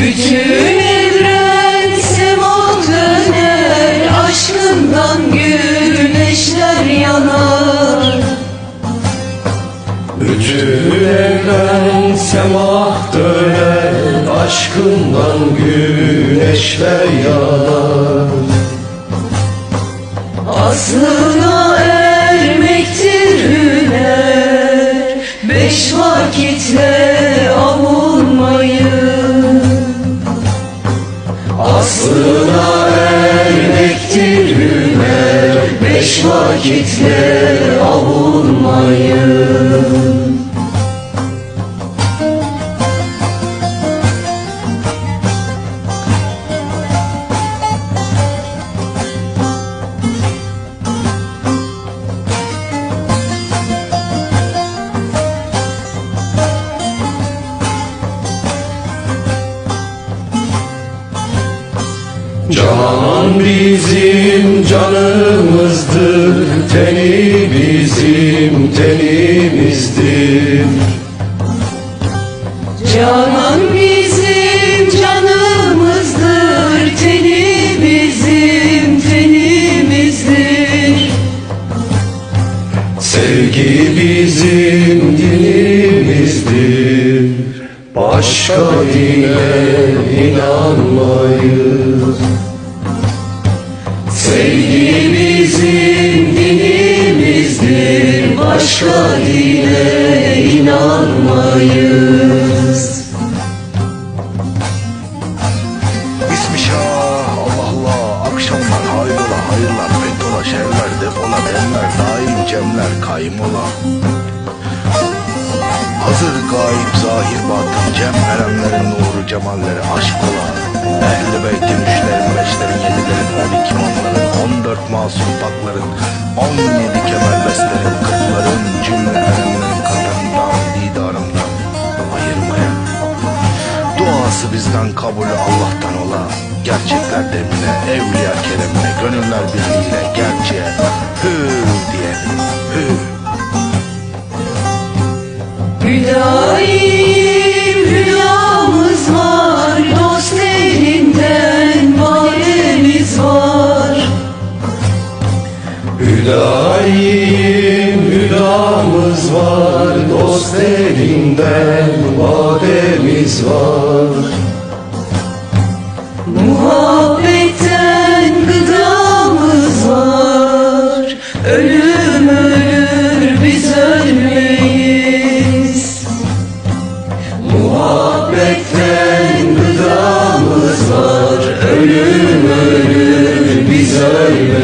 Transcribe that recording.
Bütün evren sema döner Aşkından güneşler yanar. Bütün evren döner Aşkından güneşler yanar. Aslına ermektir hüner Beş vakitle Aslına ermektir hüner Beş vakitle avunmayı Canan bizim canımızdır Teni bizim tenimizdir Canan bizim canımızdır Teni bizim tenimizdir Sevgi bizim dinimizdir Başka dine inanmayız Başka dine inanmayız Bismillah, Allah Allah, akşamlar hayrola, hayırlar, fetola, şerler, defola, demler, daim cemler, kaim ola. Hazır gayip, zahir batın, cem erenlerin nuru, cemalleri, aşk ola. Ehli beytin, üçlerin, beşlerin, yedilerin, on iki dört masum pakların, on yedi kemerleslerin, kırkların, cümle erenlerin katından, didarından ayırmayan. Duası bizden kabulü Allah'tan ola Gerçekler demine, evliya keremine Gönüller birliğiyle gerçeğe Hü diyelim, hü Hüdayim Yollarımız var dost elinden Vademiz var. Muhabbetten gıdamız var. Ölüm ölür biz ölmeyiz. Muhabbetten gıdamız var. Ölüm ölür biz ölmeyiz.